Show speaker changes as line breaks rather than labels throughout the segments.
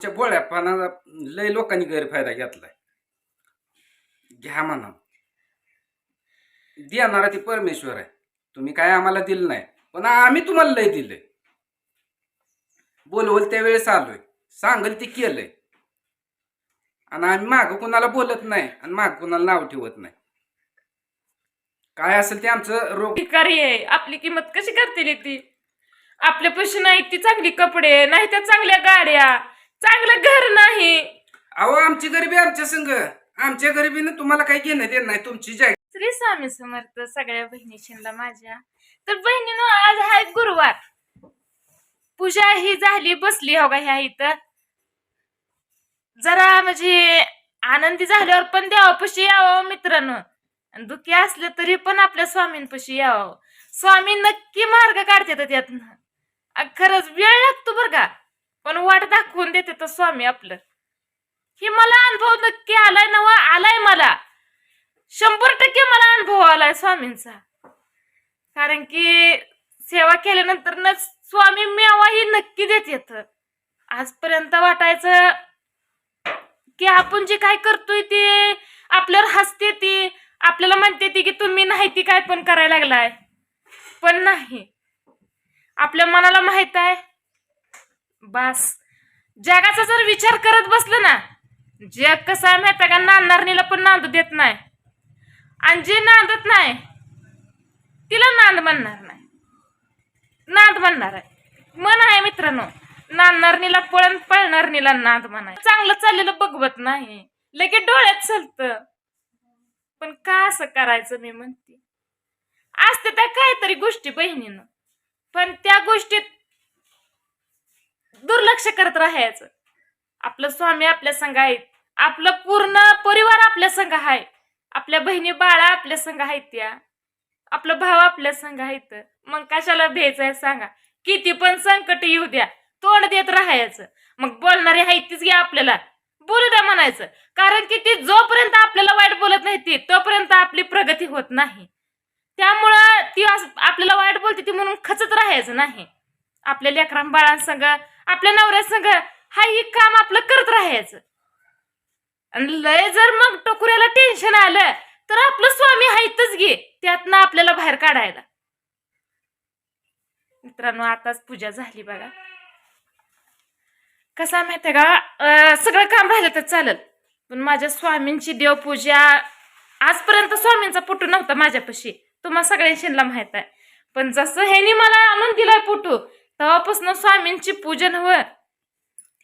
च्या भोळ्या पानाचा लय लोकांनी गैरफायदा घेतलाय. घ्या म्हणा. देणारा ती परमेश्वर आहे. तुम्ही काय आम्हाला दिलं नाही. पण आम्ही तुम्हाला लय दिलंय. बोलवल त्यावेळेस आलोय. सांगल ते केलंय. आणि आम्ही माग कुणाला बोलत नाही आणि माग कुणाला नाव ठेवत नाही. काय असेल ते आमचं रोग
भिकारी आहे. आपली किंमत कशी करतील ती? आपल्या पैसे नाही ती चांगली कपडे नाही त्या चांगल्या गाड्या. चांगलं घर नाही.
अहो आमची गरिबी आमच्या संघ आमच्या गरिबीनं तुम्हाला काही घेणं देणं नाही तुमची जाय.
श्री स्वामी समर्थ सगळ्या बहिणीशींना माझ्या. तर बहिणीनं आज आहे गुरुवार. पूजा ही झाली बसली हो का ह्या इथं. जरा म्हणजे आनंदी झाल्यावर पण देवापाशी यावं मित्रांनो. आणि दुःखी असलं तरी पण आपल्या स्वामींपाशी यावं. स्वामी नक्की मार्ग काढतात त्यातनं. खरंच वेळ लागतो बरं का? पण वाट दाखवून देते तर स्वामी आपलं. हे मला अनुभव नक्की आलाय नवा आलाय मला. शंभर टक्के मला अनुभव आलाय स्वामींचा. कारण की सेवा केल्यानंतर न स्वामी मेवाही नक्की देत येत. आजपर्यंत वाटायचं की आपण जे काय करतोय ते आपल्यावर हसते ती आपल्याला म्हणते ती की तुम्ही नाही ती काय पण करायला लागलाय. पण नाही. आपल्या मनाला माहीत आहे बस. जगाचा जर विचार करत बसलं ना जग कसं आहे माहिती का? नांदणारणीला पण नांद देत नाही. आणि जे नांदत नाही तिला नांद म्हणणार नाही. नांद म्हणणार आहे. मन आहे मित्रांनो नांदणारणीला पळण पळणारणीला नांद म्हणाय. चांगलं चाललेलं बघवत नाही. लगेच डोळ्यात चलत पण का असं करायचं मी म्हणते. असते त्या काहीतरी गोष्टी बहिणीनं. पण त्या गोष्टीत दुर्लक्ष करत राहायचं. आपलं स्वामी आपल्या संघ आहेत. आपलं पूर्ण परिवार आपल्या संघ आहे. आपल्या बहिणी बाळा आपल्या संघ आहेत त्या. आपलं भाव आपल्या संघ आहेत. मग कशाला भ्यायचंय सांगा? किती पण संकट येऊ द्या. तोंड देत राहायचं. मग बोलणारे आहेत तीच घ्या आपल्याला. बोलू द्या म्हणायचं. कारण की ती जोपर्यंत आपल्याला वाईट बोलत नाही ती तोपर्यंत आपली प्रगती होत नाही. त्यामुळं ती आपल्याला वाईट बोलते ती म्हणून खचत राहायचं नाही. आपल्या लेकरां बाळांसंग आपल्या नवऱ्यासंग हा ही काम आपलं करत राहायचं. आणि लय जर मग टोकुऱ्याला टेन्शन आलं तर आपलं स्वामी हायतच घे त्यातनं आपल्याला बाहेर काढायला. मित्रांनो आताच पूजा झाली बघा. कसा माहितीये का? सगळं काम राहिलं तर चालेल पण माझ्या स्वामींची देवपूजा आजपर्यंत स्वामींचा फोटो नव्हता माझ्यापाशी. तुम्हाला सगळ्यांशीला माहीत आहे. पण जसं ह्यानी मला आणून दिलाय फोटो तेव्हापासून स्वामींची पूजन हवं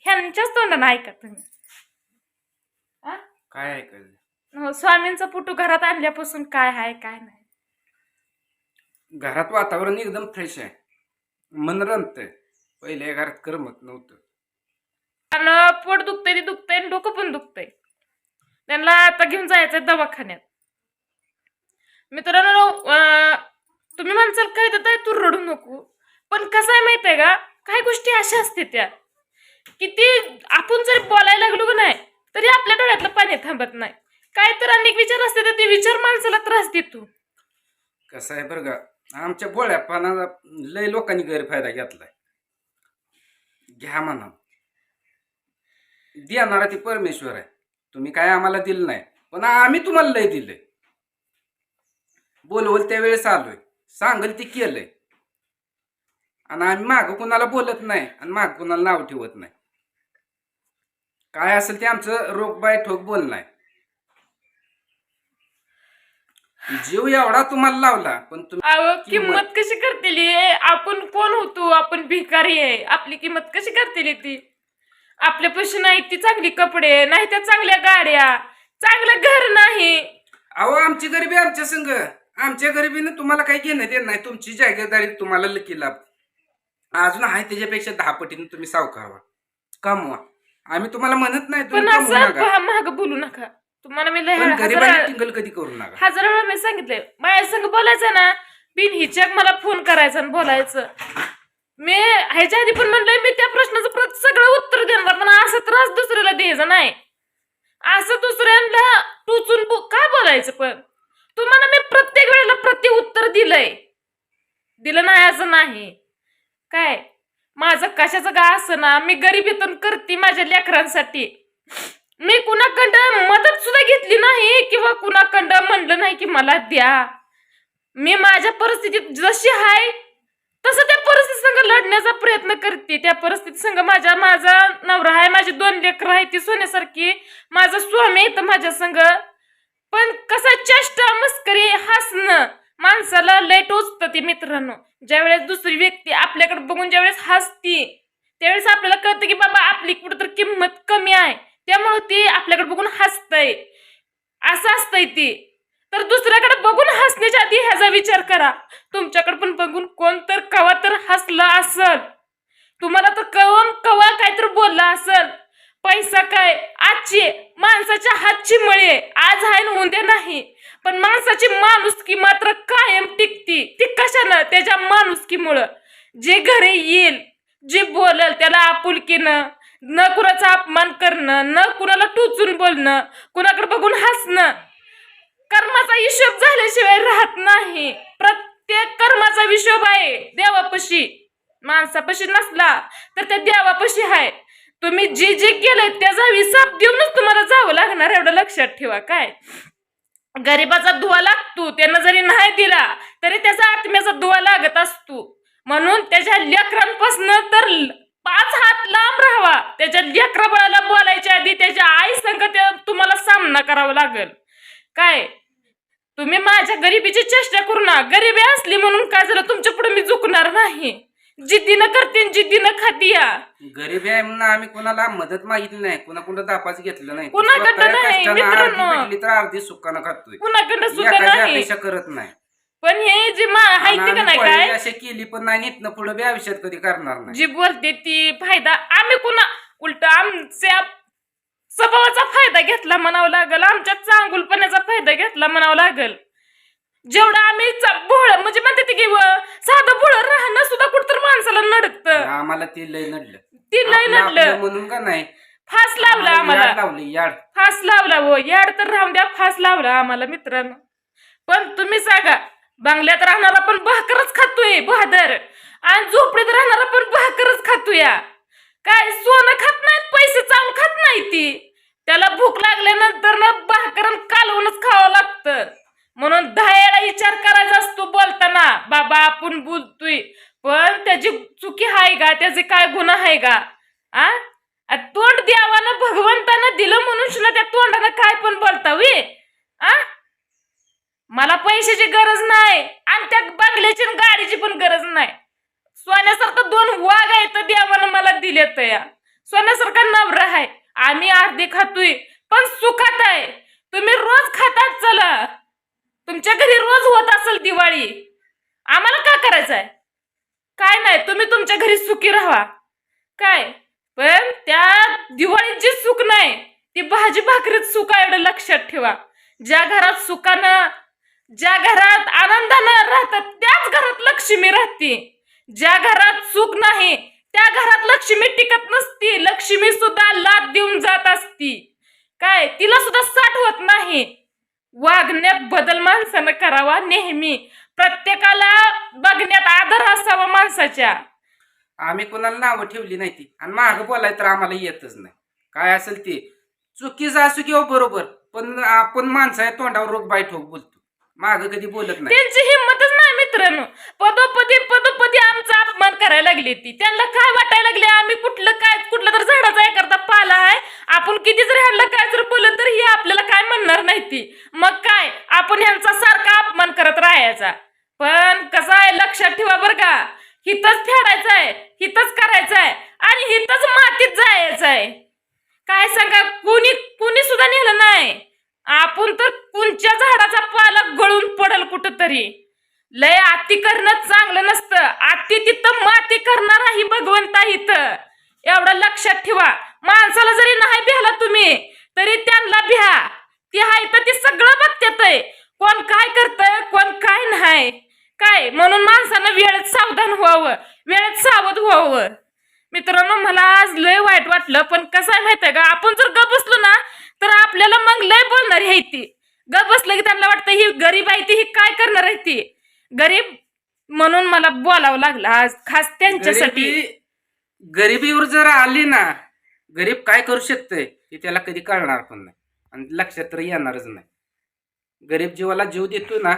ह्यांच्याच तोंडानं ऐका तुम्ही?
काय ऐकायचं?
हो, स्वामींचा फोटो घरात आणल्यापासून काय आहे काय नाही.
घरात वातावरण एकदम फ्रेश आहे. मन रमतंय. पहिल्या घरात करमत नव्हतं.
आणि पोट दुखतंय ते दुखतंय आणि डोकं पण दुखतंय. त्यांना आता घेऊन जायचंय दवाखान्यात. मित्रांनो तुम्ही म्हणसाल काय तर तू रडू नको. पण कसं आहे माहीत आहे का? काही गोष्टी अशा असते त्या की आपण जर बोलायला लागलो का नाही तरी आपल्या डोळ्यातलं पाणी थांबत नाही. काय तर अनेक विचार असते तर ते विचार माणसाला त्रास देतो.
कसं आहे बरं का? आमच्या बोळ्या पानाचा लय लोकांनी गैरफायदा घेतलाय. घ्या म्हणा. देणारा ती परमेश्वर आहे. तुम्ही काय आम्हाला दिलं नाही पण आम्ही तुम्हाला लय दिलंय. बोलवल त्यावेळेस आलोय. सांगल ते केलंय. आणि आम्ही माग कुणाला बोलत नाही आणि माग कुणाला नाव ठेवत नाही. काय असेल ते आमचं रोग बाय ठोक बोलणं आहे जीव एवढा तुम्हाला लावला पण तुम्ही
अहो
किंमत.
कशी करतील? आपण कोण होतो? आपण भिकारी आहे. आपली किंमत कशी करतील ती? आपल्या पैसे नाही ती चांगली कपडे नाही त्या चांगल्या गाड्या. चांगलं घर नाही.
अहो आमची गरिबी आमच्या संघ आमच्या गरिबीनं तुम्हाला काही घेणं देणं नाही. तुमची जागीरदारी तुम्हाला लकी लाभ. अजून आहे त्याच्यापेक्षा दहा पटीने तुम्ही सावकार व्हा. कमवा. आम्ही तुम्हाला म्हणत नाही
पण
तुम्ही कमवू
असं
नका
महाग बोलू नका. तुम्हाला मी लय
पण
हजार
गरिबांनी टिंगल कधी करू नका.
हजार वेळा मी सांगितलंय. माझ्या संग बोलायचं ना बिन हिच्याक मला फोन करायचा आणि बोलायचं. मी ह्याच्या आधी पण म्हणलंय मी त्या प्रश्नाचं प्रत सगळं उत्तर देणार पण असं त्रास दुसऱ्याला द्यायचं नाही. असं दुसऱ्यांना टुचून बो- काय बोलायचं पण? तुम्हाला मी प्रत्येक वेळेला प्रति उत्तर दिलंय. दिलं नाही असं नाही. काय? माझं कशाचं का असं ना? मी गरिबीतून करते माझ्या लेकरांसाठी. मी कुणाकडं मदत सुद्धा घेतली नाही किंवा कुणाकडं म्हणलं नाही की मला द्या. मी माझ्या परिस्थितीत जशी आहे तसं त्या परिस्थिती संघ लढण्याचा प्रयत्न करते. त्या परिस्थिती संग माझ्या माझा नवरा आहे माझी दोन लेकरं आहे ती सोन्यासारखी. माझा स्वामी तर माझ्या संग. पण कसा चेष्टा मस्करी हसणं माणसाला लेट टोचतं ते मित्रांनो. ज्यावेळेस दुसरी व्यक्ती आपल्याकडे बघून ज्यावेळेस हसती त्यावेळेस आपल्याला कळतं की बाबा आपली कुठं किंमत कमी आहे. त्यामुळे ती आपल्याकडे बघून हसतंय. असं असतंय ती. तर दुसऱ्याकडे बघून हसण्याच्या आधी ह्याचा विचार करा. तुमच्याकडे पण बघून कोण तर कवा तर हसलं असल. तुम्हाला तर कोण कवा काहीतरी बोलला असल. पैसा काय? आजची माणसाच्या हातची मळी आज आहे न उद्या नाही. पण माणसाची माणुसकी मात्र कायम टिकती. ती कशानं? त्याच्या माणुसकीमुळं. जे घरी येईल जे बोलल त्याला आपुलकीनं न कुणाचा अपमान करणं न कुणाला टोचून बोलणं कुणाकडे बघून हसणं कर्माचा हिशोब झाल्याशिवाय राहत नाही. प्रत्येक कर्माचा हिशोब आहे देवापाशी. माणसापाशी नसला तर त्या देवापाशी आहे तुम्ही जे जे केलंय त्याचा हिसाब देऊनच तुम्हाला जावं लागणार एवढं लक्षात ठेवा काय? गरिबाचा दुवा लागतो त्यानं जरी नाही दिला तरी त्याचा आत्म्याचा दुवा लागत असतो. म्हणून त्याच्या लेकरांपासून तर पाच हात लांब राहावा. त्याच्या लेकरा बोलायच्या आधी त्याच्या आई संग त्या तुम्हाला सामना करावा लागेल. काय? तुम्ही माझ्या गरिबीची चेष्टा करू ना गरिबी असली म्हणून काय झालं? तुमच्यापुढे मी झुकणार नाही. जिद्दीनं करते जिद्दीनं खाती या.
गरीब आहे म्हणून आम्ही कोणाला मदत मागितली नाही. कोणाकडं दापाच घेतलं नाही.
कोणाकडं नाही,
कष्टानं
मित्रांनो.
अर्धी भेटली तर अर्धी सुखानं खातोय.
कुणाकडनं सुद्धा नाही?
अपेक्षा करत नाही.
पण हे जे मा
आणि
हायते का
आम्ही
नाही काय?
अशी केली पण नाही इथनं पुढे बी आयुष्यात कधी करणार नाही.
जी बोलते ती फायदा आम्ही कुणा उलट आमच्या स्वभावाचा फायदा घेतला म्हणावं लागल. आमच्या चांगुलपणाचा फायदा घेतला म्हणावं लागल. जेवढं आम्ही चा- भोळ म्हणजे म्हणते ती की व, साधं भोळ राहणं सुद्धा कुठतर माणसाला नडत.
आम्हाला ते लय नडलं.
ती लय
आपलं-
नडलं.
म्हणून का नाही?
फास लावला आम्हाला
याड लावली याड.
फास लावला हो याड तर राहून द्या फास लावला आम्हाला मित्रांनो. पण तुम्ही सांगा बंगल्यात राहणारा पण भाकरच खातोय बहादर आणि झोपडीत राहणारा पण भाकरच खातोय. काय सोनं खात नाहीत पैसे चावून खात नाही ती. त्याला भूक लागल्यानंतर ना भाकर आणि कालवूनच खावं लागतं. म्हणून दहा विचार करायचा असतो बोलताना बाबा आपण बोलतोय पण त्याची चुकी आहे का? त्याचे काय गुन्हा आहे का? आ? तोंड द्यावानं भगवंतानं दिलं म्हणून त्या तोंडानं काय पण बोलता वे आ? मला पैशाची गरज नाही आणि त्या बंगल्याची आणि गाडीची पण गरज नाही. सोन्यासारखं दोन वाघ आहे तर देवानं मला दिले या सोन्यासारखा नवरा आहे आम्ही अर्धे खातोय पण सुखात आहे. तुम्ही रोज खातात चला. तुमच्या घरी रोज होत असेल दिवाळी. आम्हाला का करायचं आहे काय नाही तुम्ही तुमच्या घरी सुखी राहा. काय? पण त्या दिवाळीत जी सुख नाही ती भाजी भाकरीत सुख एवढं लक्षात ठेवा. ज्या घरात सुखानं ज्या घरात आनंदानं राहतात त्याच घरात लक्ष्मी राहते. ज्या घरात सुख नाही त्या घरात लक्ष्मी टिकत नसती. लक्ष्मी सुद्धा लाभ देऊन जात असती. काय? तिला सुद्धा साठ होत नाही. वागण्यात बदल माणसानं करावा नेहमी. प्रत्येकाला बघण्यात आदर असावा माणसाच्या.
आम्ही कोणाला नावं ठेवली नाही ती. आणि माग बोलाय तर आम्हाला येतच नाही. काय असेल ते? चुकीचं असू किंवा बरोबर पण आपण माणसाच्या तोंडावर रोग बाय ठोक बोलतो. माग कधी बोलत नाही.
त्यांची हिंमतच नाही मित्रांनो पदोपदी पदोपदी आमचा अपमान करायला लागली ती. त्यांना काय वाटायला लागले? आम्ही कुठलं काय कुठलं तर झाडाचा करता पाला आहे. आपण किती जर ह्यांना काय जर बोललं तर ही आपल्याला काय म्हणणार नाही ती. मग काय? आपण ह्यांचा सारखा अपमान करत राहायचा. पण कसं आहे लक्षात ठेवा बरं का. हिथंच फेडायचं आहे हिथंच करायचं आहे आणि हिथंच मातीत जायचं आहे काय सांगा कुणी कुणी सुद्धा नेलं नाही. आपण तर कोणच्या झाडाचा पाला गळून पडल कुठंतरी. लय आती करणं चांगलं नसतं. अति तिथं माती करणार ही भगवंता इथं. एवढं लक्षात ठेवा. माणसाला जरी नाही भ्याला तुम्ही तरी त्यांना भ्या. ती हाय तर ती सगळं बघतात कोण काय करतंय कोण काय नाही. काय? म्हणून माणसानं वेळेत सावधान व्हावं. वेळेत सावध व्हावं. मित्रांनो मला आज लय वाईट वाटलं पण कसं आहे माहितीये का? आपण जर गप बसलो ना तर आपल्याला मग लय बोलणारी आहे ती. ग बसलं की त्यांना वाटतं ही गरीब आहे ती ही काय करणार आहे ती? गरीब म्हणून मला बोलावं लागलं आज खास त्यांच्यासाठी.
गरिबी गरिबीवर जर आली ना गरीब काय करू शकतंय ते त्याला कधी कळणार पण नाही. आणि लक्षात तर येणारच नाही. गरीब जीवाला जीव देतो ना